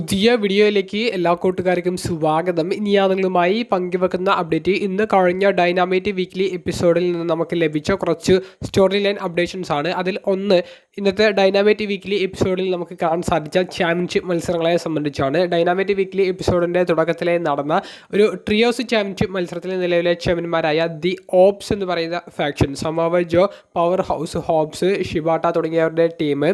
പുതിയ വീഡിയോയിലേക്ക് എല്ലാ കൂട്ടുകാർക്കും സ്വാഗതം. ഇനി ആളുകളുമായി പങ്കുവെക്കുന്ന അപ്ഡേറ്റ് ഇന്ന് കഴിഞ്ഞ ഡൈനാമൈറ്റ് വീക്ക്ലി എപ്പിസോഡിൽ നിന്ന് നമുക്ക് ലഭിച്ച കുറച്ച് സ്റ്റോറി ലൈൻ അപ്ഡേഷൻസ് ആണ്. അതിൽ ഒന്ന് ഇന്നത്തെ ഡൈനാമൈറ്റ് വീക്ക്ലി എപ്പിസോഡിൽ നമുക്ക് കാണാൻ സാധിച്ച ചാമ്പ്യൻഷിപ്പ് മത്സരങ്ങളെ സംബന്ധിച്ചാണ്. ഡൈനാമൈറ്റ് വീക്ക്ലി എപ്പിസോഡിന്റെ തുടക്കത്തിലെ നടന്ന ഒരു ട്രിയോസ് ചാമ്പ്യൻഷിപ്പ് മത്സരത്തിലെ നിലവിലെ ചാമ്പ്യന്മാരായ ദി ഓപ്സ് എന്ന് പറയുന്ന faction Samoa Joe Powerhouse Hobbs hobs ഷിബാട്ട തുടങ്ങിയവരുടെ ടീം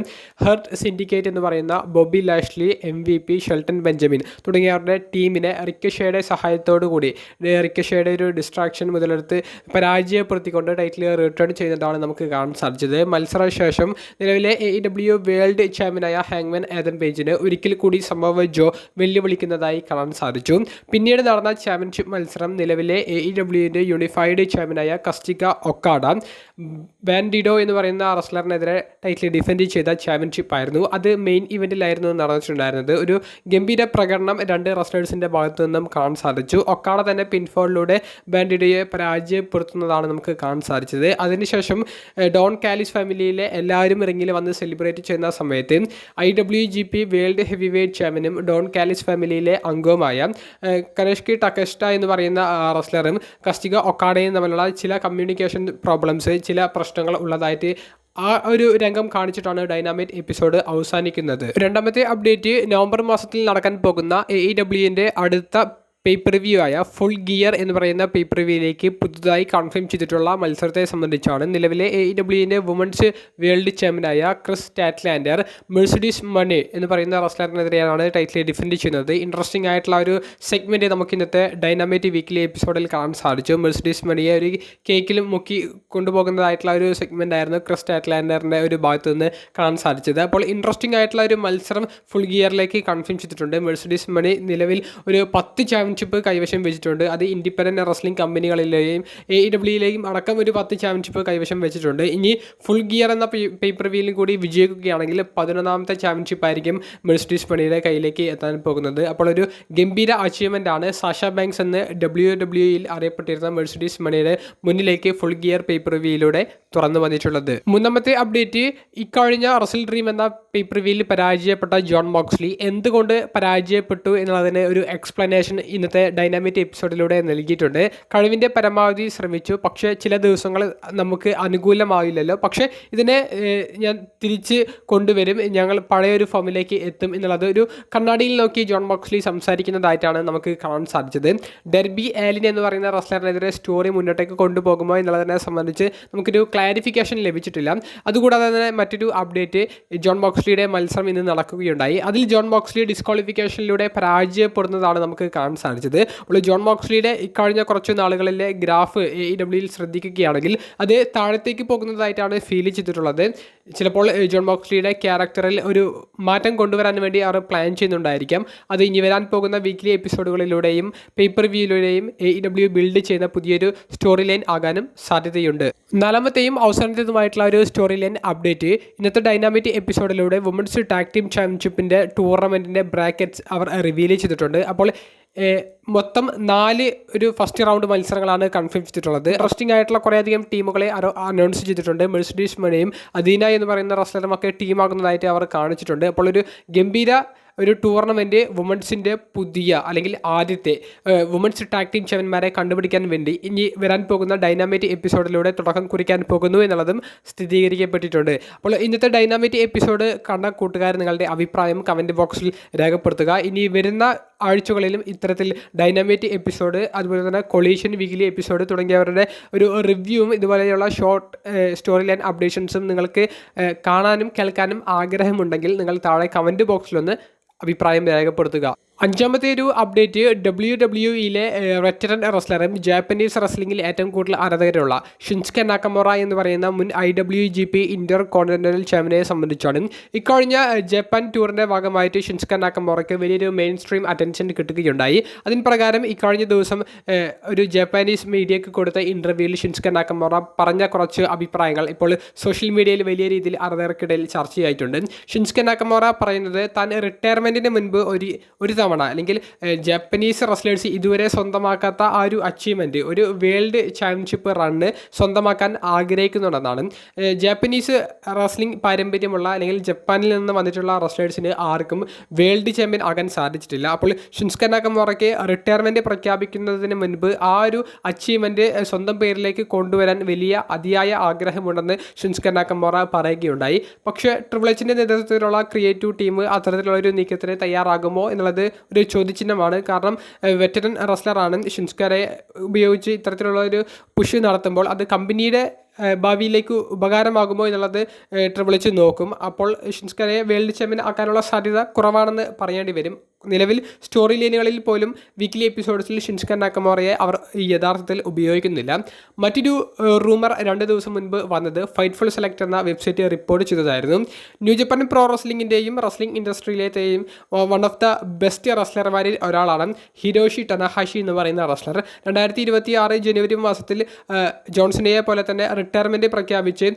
ഹെർട്ട് സിൻഡിക്കേറ്റ് എന്ന് പറയുന്ന Bobby Lashley M V P Shelton Benjamin തുടങ്ങിയവരുടെ ടീമിനെ റിക്കഷയുടെ സഹായത്തോടു കൂടി റിക്കഷയുടെ ഒരു ഡിസ്ട്രാക്ഷൻ മുതലെടുത്ത് പരാജയപ്പെടുത്തിക്കൊണ്ട് ടൈറ്റിൽ റിട്ടേൺ ചെയ്യുന്നതാണ് നമുക്ക് കാണാൻ സാധിച്ചത്. മത്സരശേഷം നിലവിലെ എ ഡബ്ല്യു വേൾഡ് ചാമ്പ്യനായ ഹാങ്മൻ ഏതൻ പേജിന് ഒരിക്കൽ കൂടി സംഭവ ജോ വെല്ലുവിളിക്കുന്നതായി കാണാൻ സാധിച്ചു. പിന്നീട് നടന്ന ചാമ്പ്യൻഷിപ്പ് മത്സരം നിലവിലെ എ ഇ ഡബ്ല്യുവിന്റെ യൂണിഫൈഡ് ചാമ്പ്യനായ കസ്റ്റിക ഒക്കാഡ ബാൻഡിഡോ എന്ന് പറയുന്ന റസ്ലറിനെതിരെ ടൈറ്റിൽ ഡിഫെൻഡ് ചെയ്ത ചാമ്പ്യൻഷിപ്പ് ആയിരുന്നു. അത് മെയിൻ ഇവന്റിലായിരുന്നു നടന്നിട്ടുണ്ടായിരുന്നത്. ഒരു ഗംഭീര പ്രകടനം രണ്ട് റസ്റ്റേഴ്സിന്റെ ഭാഗത്തു നിന്നും കാണാൻ സാധിച്ചു. ഒക്കാട തന്നെ പിൻഫോളിലൂടെ ബാൻഡിഡയെ പരാജയപ്പെടുത്തുന്നതാണ് നമുക്ക് കാണാൻ സാധിച്ചത്. അതിനുശേഷം ഡോൺ കാലിസ് ഫാമിലിയിലെ എല്ലാവരും റിങ്ങിൽ വന്ന് സെലിബ്രേറ്റ് ചെയ്യുന്ന സമയത്ത് I W G P world heavyweight ചാമ്പ്യനും Don Callis ഫാമിലിയിലെ അംഗവുമായ കനഷ്കി ടക്കസ്റ്റ എന്ന് പറയുന്ന റസ്ലറും കസ്റ്റിക ഒക്കാടയും തമ്മിലുള്ള ചില കമ്മ്യൂണിക്കേഷൻ പ്രോബ്ലംസ് ചില പ്രശ്നങ്ങൾ ഉള്ളതായിട്ട് ആ ഒരു രംഗം കാണിച്ചിട്ടാണ് ഡൈനാമൈറ്റ് എപ്പിസോഡ് അവസാനിക്കുന്നത്. രണ്ടാമത്തെ അപ്ഡേറ്റ് നവംബർ മാസത്തിൽ നടക്കാൻ പോകുന്ന എ ഇ ഡബ്ല്യുവിന്റെ അടുത്ത പേപ്പർ വ്യൂ ആയ ഫുൾ ഗിയർ എന്ന് പറയുന്ന പേപ്പർ വ്യൂയിലേക്ക് പുതുതായി കൺഫേം ചെയ്തിട്ടുള്ള മത്സരത്തെ സംബന്ധിച്ചാണ് നിലവിലെ എ ഡബ്ല്യുവിന്റെ വുമൻസ് വേൾഡ് ചാമ്പ്യനായ ക്രിസ് ടാറ്റ്ലാൻഡർ മെഴ്സിഡീസ് മണി എന്ന് പറയുന്ന റസ്ലറിനെതിരെയാണ് ടൈറ്റിൽ ഡിഫെൻഡ് ചെയ്യുന്നത്. ഇൻട്രസ്റ്റിംഗ് ആയിട്ടുള്ള ഒരു സെഗ്മെന്റ് നമുക്ക് ഇന്നത്തെ ഡൈനാമേറ്റ് വീക്കിലി എപ്പിസോഡിൽ കാണാൻ സാധിച്ചു. മെഴ്സിഡീസ് മണിയെ ഒരു കേക്കിലും മുക്കി കൊണ്ടുപോകുന്നതായിട്ടുള്ള ഒരു സെഗ്മെന്റ് ആയിരുന്നു ക്രിസ് ടാറ്റ്ലാൻഡറിന്റെ ഒരു ഭാഗത്ത് നിന്ന് കാണാൻ സാധിച്ചത്. അപ്പോൾ ഇൻട്രസ്റ്റിംഗ് ആയിട്ടുള്ള ഒരു മത്സരം ഫുൾ ഗിയറിലേക്ക് കൺഫേം ചെയ്തിട്ടുണ്ട്. മെഴ്സിഡീസ് മണി നിലവിൽ ഒരു പത്ത് ചാമ്പ്യൻഷിപ്പ് കൈവശം വെച്ചിട്ടുണ്ട്. അത് ഇൻഡിപെൻഡന്റ് റെസ്ലിംഗ് കമ്പനികളിലെയും എ ഡബ്ല്യുയിലെയും അടക്കം ഒരു പത്ത് ചാമ്പ്യൻഷിപ്പ് കൈവശം വെച്ചിട്ടുണ്ട്. ഇനി ഫുൾ ഗിയർ എന്ന പേപ്പർ വ്യൂവിലും കൂടി വിജയിക്കുകയാണെങ്കിൽ പതിനൊന്നാമത്തെ ചാമ്പ്യൻഷിപ്പ് ആയിരിക്കും മെഴ്സിഡീസ് പണിയുടെ കയ്യിലേക്ക് എത്താൻ പോകുന്നത്. അപ്പോൾ ഒരു ഗംഭീര അച്ചീവ്മെന്റ് ആണ് സാഷ ബാങ്ക്സ് എന്ന് ഡബ്ല്യു ഡബ്ല്യുയിൽ അറിയപ്പെട്ടിരുന്ന മെഴ്സിഡീസ് മണിയുടെ മുന്നിലേക്ക് ഫുൾ ഗിയർ പേപ്പർ വ്യൂയിലൂടെ തുറന്നു വന്നിട്ടുള്ളത്. മൂന്നാമത്തെ അപ്ഡേറ്റ് ഇക്കഴിഞ്ഞ റസൽ ഡ്രീം എന്ന പേപ്പർ വ്യൂവിൽ പരാജയപ്പെട്ട ജോൺ മോക്സ്ലി എന്തുകൊണ്ട് പരാജയപ്പെട്ടു എന്നുള്ളതിന് ഒരു എക്സ്പ്ലനേഷൻ ഇന്നത്തെ ഡൈനാമിക് എപ്പിസോഡിലൂടെ നൽകിയിട്ടുണ്ട്. കഴിവിന്റെ പരമാവധി ശ്രമിച്ചു. പക്ഷേ ചില ദിവസങ്ങൾ നമുക്ക് അനുകൂലമായില്ലല്ലോ. പക്ഷേ ഇതിനെ ഞാൻ തിരിച്ച് കൊണ്ടുവരും. ഞങ്ങൾ പഴയ ഒരു ഫോമിലേക്ക് എത്തും എന്നുള്ളത് ഒരു കണ്ണാടിയിൽ നോക്കി ജോൺ മോക്സ്ലി സംസാരിക്കുന്നതായിട്ടാണ് നമുക്ക് കാണാൻ സാധിച്ചത്. ഡെർബി ആലിൻ എന്ന് പറയുന്ന റസ്ലറിനെതിരെ സ്റ്റോറി മുന്നോട്ടേക്ക് കൊണ്ടുപോകുമോ എന്നുള്ളതിനെ സംബന്ധിച്ച് നമുക്കൊരു ക്ലാരിഫിക്കേഷൻ ലഭിച്ചിട്ടില്ല. അതുകൂടാതെ തന്നെ മറ്റൊരു അപ്ഡേറ്റ് ജോൺ ബോക്സ്ലിയുടെ മത്സരം ഇന്ന് നടക്കുകയുണ്ടായി. അതിൽ ജോൺ ബോക്സ്ലി ഡിസ്ക്വാളിഫിക്കേഷനിലൂടെ പരാജയപ്പെടുന്നതാണ് നമുക്ക് കാണാൻ സാധിച്ചത്. അപ്പോൾ ജോൺ ബോക്സ്ലിയുടെ ഇക്കഴിഞ്ഞ കുറച്ച് നാളുകളിലെ ഗ്രാഫ് എ ഡബ്ല്യുയിൽ ശ്രദ്ധിക്കുകയാണെങ്കിൽ അത് താഴത്തേക്ക് പോകുന്നതായിട്ടാണ് ഫീൽ ചെയ്തിട്ടുള്ളത്. ചിലപ്പോൾ ജോൺ ബോക്സ്ലിയുടെ ക്യാരക്ടറിൽ ഒരു മാറ്റം കൊണ്ടുവരാൻ വേണ്ടി അവർ പ്ലാൻ ചെയ്യുന്നുണ്ടായിരിക്കാം. അത് ഇനി വരാൻ പോകുന്ന വീക്ക്ലി എപ്പിസോഡുകളിലൂടെയും പേപ്പർ വ്യൂയിലൂടെയും എ ഡബ്ല്യു ബിൽഡ് ചെയ്യുന്ന പുതിയൊരു സ്റ്റോറി ലൈൻ ആകാനും സാധ്യതയുണ്ട്. നാലാമത്തെയും അവസാനത്തേതുമായിട്ടുള്ള ഒരു സ്റ്റോറി ലൈൻ അപ്ഡേറ്റ് ഇന്നത്തെ ഡൈനാമിക് എപ്പിസോഡിലൂടെ വുമൻസ് ടാക് ടീം ചാമ്പ്യൻഷിപ്പിന്റെ ടൂർണമെന്റിന്റെ ബ്രാക്കറ്റ്സ് അവർ റിവീൽ ചെയ്തിട്ടുണ്ട്. അപ്പോൾ മൊത്തം നാല് ഒരു ഫസ്റ്റ് റൗണ്ട് മത്സരങ്ങളാണ് കൺഫേം ചെയ്തിട്ടുള്ളത്. ഇൻട്രസ്റ്റിംഗ് ആയിട്ടുള്ള കുറേയധികം ടീമുകളെ അനൗൺസ് ചെയ്തിട്ടുണ്ട്. മെഴ്സിഡീസ് മണിയും അദീന എന്ന് പറയുന്ന റസ്ലറുമൊക്കെ ടീമാകുന്നതായിട്ട് അവർ കാണിച്ചിട്ടുണ്ട്. അപ്പോൾ ഒരു ഗംഭീര ഒരു ടൂർണമെന്റ് വുമൻസിന്റെ പുതിയ അല്ലെങ്കിൽ ആദ്യത്തെ വുമൻസ് ടാക് ടീം ചാമ്പ്യന്മാരെ കണ്ടുപിടിക്കാൻ വേണ്ടി ഇനി വരാൻ പോകുന്ന ഡൈനാമേറ്റ് എപ്പിസോഡിലൂടെ തുടക്കം കുറിക്കാൻ പോകുന്നു എന്നുള്ളതും സ്ഥിരീകരിക്കപ്പെട്ടിട്ടുണ്ട്. അപ്പോൾ ഇന്നത്തെ ഡൈനാമേറ്റ് എപ്പിസോഡ് കണ്ട കൂട്ടുകാർ നിങ്ങളുടെ അഭിപ്രായം കമന്റ് ബോക്സിൽ രേഖപ്പെടുത്തുക. ഇനി വരുന്ന ആഴ്ചകളിലും ഇത്തരത്തിൽ ഡൈനാമൈറ്റ് എപ്പിസോഡ് അതുപോലെ തന്നെ കൊളീഷൻ വീക്കിലി എപ്പിസോഡ് തുടങ്ങിയവരുടെ ഒരു റിവ്യൂവും ഇതുപോലെയുള്ള ഷോർട്ട് സ്റ്റോറി ലൈൻ അപ്ഡേഷൻസും നിങ്ങൾക്ക് കാണാനും കേൾക്കാനും ആഗ്രഹമുണ്ടെങ്കിൽ നിങ്ങൾ താഴെ കമന്റ് ബോക്സിലൊന്ന് അഭിപ്രായം രേഖപ്പെടുത്തുക. അഞ്ചാമത്തെ ഒരു അപ്ഡേറ്റ് ഡബ്ല്യു ഡബ്ല്യു ഇയിലെ വെറ്ററൻ റെസ്ലറും ജാപ്പനീസ് റെസ്ലിംഗിൽ ഏറ്റവും കൂടുതൽ ആരാധകരുള്ള ഷിൻസ്കെ നാക്കമോറ എന്ന് പറയുന്ന മുൻ I W G P intercontinental ചാമ്പ്യനെ സംബന്ധിച്ചാണ്. ഇക്കഴിഞ്ഞ ജപ്പാൻ ടൂറിന്റെ ഭാഗമായിട്ട് ഷിൻസ്കെ നാക്കമോറയ്ക്ക് വലിയൊരു മെയിൻ സ്ട്രീം അറ്റൻഷൻ കിട്ടുകയുണ്ടായി. അതിന് പ്രകാരം ഇക്കഴിഞ്ഞ ദിവസം ഒരു ജാപ്പാനീസ് മീഡിയയ്ക്ക് കൊടുത്ത ഇന്റർവ്യൂവിൽ ഷിൻസ്കെ നാക്കമോറ പറഞ്ഞ കുറച്ച് അഭിപ്രായങ്ങൾ ഇപ്പോൾ സോഷ്യൽ മീഡിയയിൽ വലിയ രീതിയിൽ ആരാധകർക്കിടയിൽ ചർച്ചയായിട്ടുണ്ട്. ഷിൻസ്കെ നാക്കമോറ പറയുന്നത് താൻ റിട്ടയർമെന്റിന് മുൻപ് ഒരു ഒരു തവണ അല്ലെങ്കിൽ ജാപ്പനീസ് റെസ്ലേഴ്സ് ഇതുവരെ സ്വന്തമാക്കാത്ത ആ ഒരു അച്ചീവ്മെന്റ് ഒരു വേൾഡ് ചാമ്പ്യൻഷിപ്പ് റണ്ണ് സ്വന്തമാക്കാൻ ആഗ്രഹിക്കുന്നുണ്ടെന്നാണ്. ജാപ്പനീസ് റെസ്ലിംഗ് പാരമ്പര്യമുള്ള അല്ലെങ്കിൽ ജപ്പാനിൽ നിന്ന് വന്നിട്ടുള്ള റെസ്ലേഴ്സിന് ആർക്കും വേൾഡ് ചാമ്പ്യൻ ആകാൻ സാധിച്ചിട്ടില്ല. അപ്പോൾ ഷിൻസ്ക നാക്കമോറയ്ക്ക് റിട്ടയർമെന്റ് പ്രഖ്യാപിക്കുന്നതിന് മുൻപ് ആ ഒരു അച്ചീവ്മെന്റ് സ്വന്തം പേരിലേക്ക് കൊണ്ടുവരാൻ വലിയ അതിയായ ആഗ്രഹമുണ്ടെന്ന് ഷിൻസ്ക നാക്കമോറ പറയുകയുണ്ടായി. പക്ഷേ ട്രിപ്പിൾ എച്ചിന്റെ നേതൃത്വത്തിലുള്ള ക്രിയേറ്റീവ് ടീം അത്തരത്തിലുള്ള ഒരു നീക്കത്തിന് തയ്യാറാകുമോ എന്നുള്ളത് ഒരു ചോദ്യചിഹ്നമാണ്. കാരണം വെറ്ററൻ റെസ്ലറാണ് ഷിൻസ്കറെ ഉപയോഗിച്ച് ഇത്തരത്തിലുള്ള ഒരു പുഷ് നടത്തുമ്പോൾ അത് കമ്പനിയുടെ ഭാവിയിലേക്ക് ഉപകാരമാകുമോ എന്നുള്ളത് ട്രിപ്പിളിച്ച് നോക്കും. അപ്പോൾ ഷിൻസ്കറെ വേൾഡ് ചാമ്പ്യൻ ആക്കാനുള്ള സാധ്യത കുറവാണെന്ന് പറയേണ്ടി വരും. നിലവിൽ സ്റ്റോറി ലൈനുകളിൽ പോലും വീക്ക്ലി എപ്പിസോഡ്സിൽ ഷിൻസ്കൻ നാക്കമോറയെ അവർ യഥാർത്ഥത്തിൽ ഉപയോഗിക്കുന്നില്ല. മറ്റൊരു റൂമർ രണ്ട് ദിവസം മുൻപ് വന്നത് ഫൈറ്റ്ഫുൾ സെലക്ട് എന്ന വെബ്സൈറ്റ് റിപ്പോർട്ട് ചെയ്തതായിരുന്നു. ന്യൂ ജപ്പാൻ പ്രോ റെസ്ലിംഗിന്റെയും റെസ്ലിംഗ് ഇൻഡസ്ട്രിയിലേത്തെയും വൺ ഓഫ് ദ ബെസ്റ്റ് റെസ്ലർമാരിൽ ഒരാളാണ് ഹിരോഷി ടനഹാഷി എന്ന് പറയുന്ന റെസ്ലർ രണ്ടായിരത്തി ഇരുപത്തി ആറ് ജനുവരി മാസത്തിൽ ജോൺസണിയെ പോലെ തന്നെ റിട്ടയർമെന്റ് പ്രഖ്യാപിച്ച്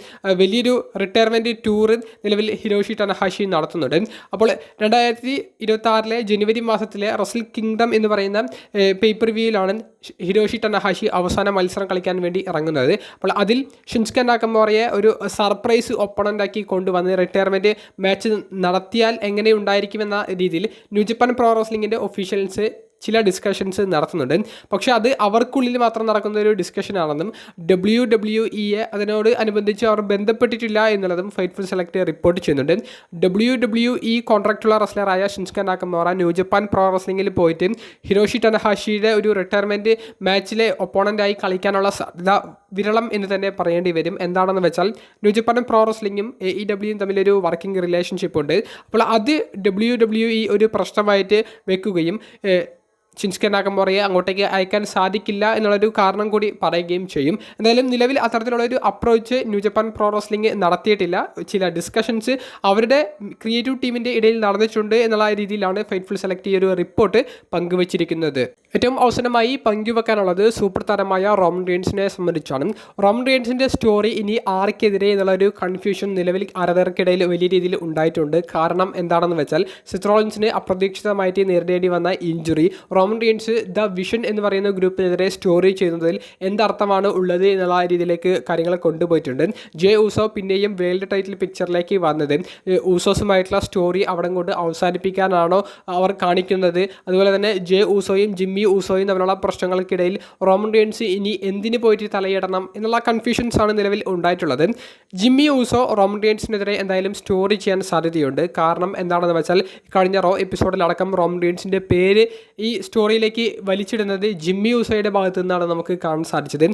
വലിയൊരു റിട്ടയർമെന്റ് ടൂർ നിലവിൽ ഹിരോഷി ടനഹാഷി നടത്തുന്നുണ്ട്. അപ്പോൾ രണ്ടായിരത്തി ഇരുപത്തി ആറിലെ ജനുവരി മാസത്തിലെ റസൽ കിങ്ഡം എന്ന് പറയുന്ന പേപ്പർ വ്യൂയിലാണ് ഹിരോഷി ടനഹാഷി അവസാന മത്സരം കളിക്കാൻ വേണ്ടി ഇറങ്ങുന്നത്. അപ്പോൾ അതിൽ ഷിൻസ്കൻ നാക്കമോറയെ ഒരു സർപ്രൈസ് ഒപ്പണന്റാക്കി കൊണ്ടുവന്ന് റിട്ടയർമെന്റ് മാച്ച് നടത്തിയാൽ എങ്ങനെ ഉണ്ടായിരിക്കുമെന്ന രീതിയിൽ ന്യൂ ജപ്പാൻ പ്രോ റോസ്ലിങ്ങിന്റെ ഒഫീഷ്യൽസ് ചില ഡിസ്കഷൻസ് നടത്തുന്നുണ്ട്. പക്ഷേ അത് അവർക്കുള്ളിൽ മാത്രം നടക്കുന്ന ഒരു ഡിസ്കഷനാണെന്നും ഡബ്ല്യു ഡബ്ല്യു ഇയെ അതിനോട് അനുബന്ധിച്ച് അവർ ബന്ധപ്പെട്ടിട്ടില്ല എന്നുള്ളതും ഫൈറ്റ് ഫുൾ സെലക്ട് റിപ്പോർട്ട് ചെയ്യുന്നുണ്ട്. ഡബ്ല്യു ഡബ്ല്യു ഇ കോൺട്രാക്റ്റുള്ള റെസ്ലറായ Shinsuke Nakamura new Japan pro റെസ്ലിംഗിൽ പോയിട്ട് ഹിരോഷി ടനഹാഷിയുടെ ഒരു റിട്ടയർമെന്റ് മാച്ചിലെ ഒപ്പോണന്റായി കളിക്കാനുള്ള സാധ്യത വിരളം എന്ന് തന്നെ പറയേണ്ടി വരും. എന്താണെന്ന് വെച്ചാൽ ന്യൂ ജപ്പാനും പ്രോ റെസ്ലിംഗും എ ഇ ഡബ്ല്യുവും തമ്മിലൊരു വർക്കിംഗ് റിലേഷൻഷിപ്പ് ഉണ്ട്. അപ്പോൾ അത് ഡബ്ല്യു ഡബ്ല്യു ഇ ഒരു പ്രശ്നമായിട്ട് വെക്കുകയും ഏഹ്, നാഗമോറയെ അങ്ങോട്ടേക്ക് അയക്കാൻ സാധിക്കില്ല എന്നുള്ളൊരു കാരണം കൂടി പറയുകയും ചെയ്യും. എന്തായാലും നിലവിൽ അത്തരത്തിലുള്ള ഒരു approach new Japan pro wrestling നടത്തിയിട്ടില്ല. ചില ഡിസ്കഷൻസ് അവരുടെ ക്രിയേറ്റീവ് ടീമിന്റെ ഇടയിൽ നടന്നിട്ടുണ്ട് എന്നുള്ള രീതിയിലാണ് ഫൈറ്റ്ഫുൾ സെലക്ട് ഈ ഒരു റിപ്പോർട്ട് പങ്കുവച്ചിരിക്കുന്നത്. ഏറ്റവും അവസാനമായി പങ്കുവെക്കാനുള്ളത് സൂപ്പർ താരമായ റോമൻ റിയൻസിനെ സംബന്ധിച്ചാണ്. റോമൻ റിയൻസിന്റെ സ്റ്റോറി ഇനി ആർക്കെതിരെ എന്നുള്ളൊരു കൺഫ്യൂഷൻ നിലവിൽ ആരാധകർക്കിടയിൽ വലിയ രീതിയിൽ ഉണ്ടായിട്ടുണ്ട്. കാരണം എന്താണെന്ന് വെച്ചാൽ സിത്രോളിൻസിന് അപ്രതീക്ഷിതമായിട്ട് നേരിടേണ്ടി വന്ന injury Roman Reigns the vision എന്ന് പറയുന്ന ഗ്രൂപ്പിനെതിരെ സ്റ്റോറി ചെയ്യുന്നതിൽ എന്തർത്ഥമാണ് ഉള്ളത് എന്നുള്ള രീതിയിലേക്ക് കാര്യങ്ങൾ കൊണ്ടുപോയിട്ടുണ്ട്. ജെ ഊസോ പിന്നെയും വേൾഡ് ടൈറ്റിൽ പിക്ചറിലേക്ക് വന്നത്. ഊസോസുമായിട്ടുള്ള സ്റ്റോറി അവിടെ കൊണ്ട് അവസാനിപ്പിക്കാനാണോ അവർ കാണിക്കുന്നത്. അതുപോലെ തന്നെ ജെ ഊസോയും ജിമ്മി ഊസോയും തമ്മിലുള്ള പ്രശ്നങ്ങൾക്കിടയിൽ റോമൻ റീൻസ് ഇനി എന്തിന് പോയിട്ട് തലയിടണം എന്നുള്ള കൺഫ്യൂഷൻസാണ് നിലവിൽ ഉണ്ടായിട്ടുള്ളത്. ജിമ്മി ഊസോ റോമൻ റീൻസിനെതിരെ എന്തായാലും സ്റ്റോറി ചെയ്യാൻ സാധ്യതയുണ്ട്. കാരണം എന്താണെന്ന് വെച്ചാൽ കഴിഞ്ഞ റോ എപ്പിസോഡിലടക്കം റോമൻ റീൻസിന്റെ പേര് ഈ സ്റ്റോറിയിലേക്ക് വലിച്ചിടുന്നത് ജിമ്മി ഉസയുടെ ഭാഗത്തു നിന്നാണ് നമുക്ക് കാണാൻ സാധിച്ചത്.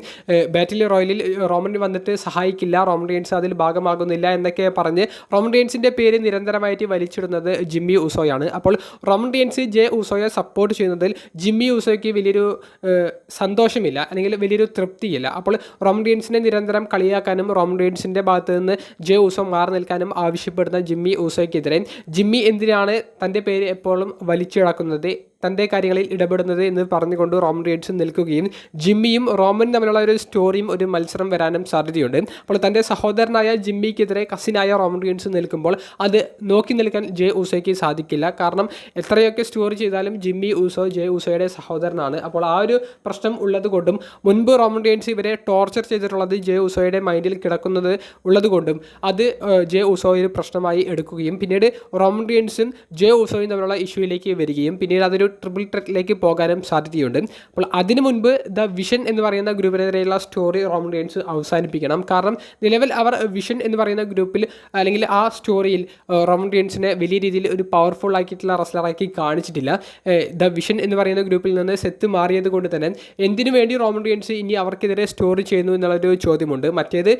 ബാറ്റിൽ റോയലിൽ റോമൻ വന്നിട്ട് സഹായിക്കില്ല റോമൻ റിയൻസ് അതിൽ ഭാഗമാകുന്നില്ല എന്നൊക്കെ പറഞ്ഞ് റോമൻ റിയൻസിന്റെ പേര് നിരന്തരമായിട്ട് വലിച്ചിടുന്നത് ജിമ്മി ഉസോയാണ്. അപ്പോൾ റോമൻ റിയൻസ് ജെ ഉസോയെ സപ്പോർട്ട് ചെയ്യുന്നതിൽ ജിമ്മി ഉസോയ്ക്ക് വലിയൊരു സന്തോഷമില്ല അല്ലെങ്കിൽ വലിയൊരു തൃപ്തിയില്ല. അപ്പോൾ റോമൻ റിയൻസിനെ നിരന്തരം കളിയാക്കാനും റോമൻ റിയൻസിന്റെ ഭാഗത്തു നിന്ന് ജെ ഊസോ മാറി നിൽക്കാനും ആവശ്യപ്പെടുന്ന ജിമ്മി ഊസോയ്ക്കെതിരെ ജിമ്മി എന്തിനാണ് തന്റെ പേര് എപ്പോഴും വലിച്ചിഴക്കുന്നത് തന്റെ കാര്യങ്ങളിൽ ഇടപെടുന്നത് എന്ന് പറഞ്ഞുകൊണ്ട് റോമൻ റീൻസ് നിൽക്കുകയും ജിമ്മിയും റോമൻ തമ്മിലുള്ള ഒരു സ്റ്റോറിയും ഒരു മത്സരം വരാനും സാധ്യതയുണ്ട്. അപ്പോൾ തന്റെ സഹോദരനായ ജിമ്മിക്കെതിരെ കസിനായ റോമൻ റീൻസ് നിൽക്കുമ്പോൾ അത് നോക്കി നിൽക്കാൻ ജെ ഊസോയ്ക്ക് സാധിക്കില്ല. കാരണം എത്രയൊക്കെ സ്റ്റോറി ചെയ്താലും ജിമ്മി ഊസോ ജെ ഊസോയുടെ സഹോദരനാണ്. അപ്പോൾ ആ ഒരു പ്രശ്നം ഉള്ളത് കൊണ്ടും മുൻപ് റോമൻ റീഡ്സ് ഇവരെ ടോർച്ചർ ചെയ്തിട്ടുള്ളത് ജെ ഊസോയുടെ മൈൻഡിൽ കിടക്കുന്നത് ഉള്ളത് കൊണ്ടും അത് ജെ ഊസോ ഒരു പ്രശ്നമായി എടുക്കുകയും പിന്നീട് റോമൻ റീഡ്സും ജെ ഊസോയും തമ്മിലുള്ള ഇഷ്യൂയിലേക്ക് വരികയും പിന്നീട് അതൊരു ട്രിപ്പിൾ ട്രെറ്റിലേക്ക് പോകാനും സാധ്യതയുണ്ട്. അപ്പോൾ അതിനു മുൻപ് ദ വിഷൻ എന്ന് പറയുന്ന ഗ്രൂപ്പിനെതിരെയുള്ള സ്റ്റോറി റോമൻ റീൻസ് അവസാനിപ്പിക്കണം. കാരണം നിലവിൽ അവർ വിഷൻ എന്ന് പറയുന്ന ഗ്രൂപ്പിൽ അല്ലെങ്കിൽ ആ സ്റ്റോറിയിൽ റോമൻ റീൻസിനെ വലിയ രീതിയിൽ ഒരു പവർഫുൾ ആക്കിയിട്ടുള്ള റസ്ലറാക്കി കാണിച്ചിട്ടില്ല. ദ വിഷൻ എന്ന് പറയുന്ന ഗ്രൂപ്പിൽ നിന്ന് സെത്ത് മാറിയത് കൊണ്ട് തന്നെ എന്തിനു വേണ്ടി റോമൻ റീൻസ് ഇനി അവർക്കെതിരെ സ്റ്റോറി ചെയ്യുന്നു എന്നുള്ളൊരു ചോദ്യമുണ്ട്. മറ്റേത്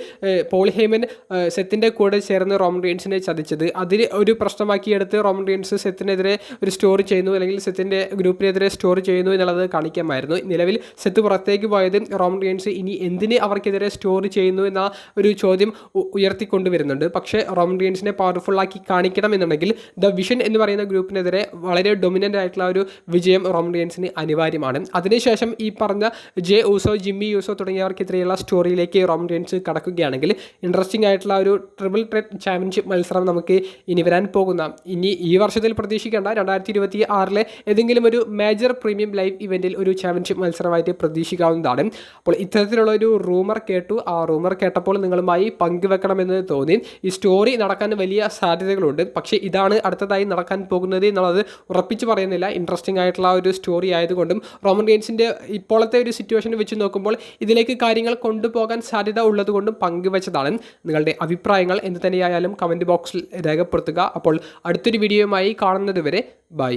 പോളിഹേമൻ സെത്തിന്റെ കൂടെ ചേർന്ന് റോമൻ റീൻസിനെ ചതിച്ചത്. അതിൽ ഒരു പ്രശ്നമാക്കിയെടുത്ത് റോമൻ റീൻസ് സെത്തിനെതിരെ ഒരു സ്റ്റോറി ചെയ്യുന്നു അല്ലെങ്കിൽ സെത്തിന്റെ ഗ്രൂപ്പിനെതിരെ സ്റ്റോർ ചെയ്യുന്നു എന്നുള്ളത് കാണിക്കാമായിരുന്നു. നിലവിൽ സെത്ത് പുറത്തേക്ക് പോയത് റോമൻ റിയൻസ്. ഇനി എന്തിന് അവർക്കെതിരെ സ്റ്റോർ ചെയ്യുന്നു എന്ന ഒരു ചോദ്യം ഉയർത്തിക്കൊണ്ടുവരുന്നുണ്ട്. പക്ഷേ റോമൻ റീൻസിനെ പവർഫുൾ ആക്കി കാണിക്കണം എന്നുണ്ടെങ്കിൽ ദ വിഷൻ എന്ന് പറയുന്ന ഗ്രൂപ്പിനെതിരെ വളരെ ഡൊമിനന്റ് ആയിട്ടുള്ള ഒരു വിജയം റോമൻ റീൻസിന് അനിവാര്യമാണ്. അതിനുശേഷം ഈ പറഞ്ഞ ജെ ഊസോ ജിമ്മി യൂസോ തുടങ്ങിയവർക്കെതിരെയുള്ള സ്റ്റോറിയിലേക്ക് റോമൻ റിയൻസ് കടക്കുകയാണെങ്കിൽ ഇൻട്രസ്റ്റിംഗ് ആയിട്ടുള്ള ഒരു ട്രിപ്പിൾ ട്രെഡ് ചാമ്പ്യൻഷിപ്പ് മത്സരം നമുക്ക് ഇനി വരാൻ പോകുന്ന ഇനി ഈ വർഷത്തിൽ പ്രതീക്ഷിക്കേണ്ട രണ്ടായിരത്തി ഇരുപത്തി ആറിലെ ഏതെങ്കിലും ഏതെങ്കിലും ഒരു മേജർ പ്രീമിയം ലൈവ് ഇവന്റിൽ ഒരു ചാമ്പ്യൻഷിപ്പ് മത്സരമായിട്ട് പ്രതീക്ഷിക്കാവുന്നതാണ്. അപ്പോൾ ഇത്തരത്തിലുള്ള ഒരു റൂമർ കേട്ടു. ആ റൂമർ കേട്ടപ്പോൾ നിങ്ങളുമായി പങ്കുവെക്കണമെന്ന് തോന്നി. ഈ സ്റ്റോറി നടക്കാൻ വലിയ സാധ്യതകളുണ്ട്. പക്ഷേ ഇതാണ് അടുത്തതായി നടക്കാൻ പോകുന്നത് എന്നുള്ളത് ഉറപ്പിച്ച് പറയുന്നില്ല. ഇൻട്രസ്റ്റിംഗ് ആയിട്ടുള്ള ഒരു സ്റ്റോറി ആയതുകൊണ്ടും റോമൻ ഗെയിൻസിന്റെ ഇപ്പോഴത്തെ ഒരു സിറ്റുവേഷൻ വെച്ച് നോക്കുമ്പോൾ ഇതിലേക്ക് കാര്യങ്ങൾ കൊണ്ടുപോകാൻ സാധ്യത ഉള്ളതുകൊണ്ടും പങ്കുവച്ചതാണ്. നിങ്ങളുടെ അഭിപ്രായങ്ങൾ എന്ത് തന്നെയായാലും കമന്റ് ബോക്സിൽ രേഖപ്പെടുത്തുക. അപ്പോൾ അടുത്തൊരു വീഡിയോയുമായി കാണുന്നതുവരെ ബൈ.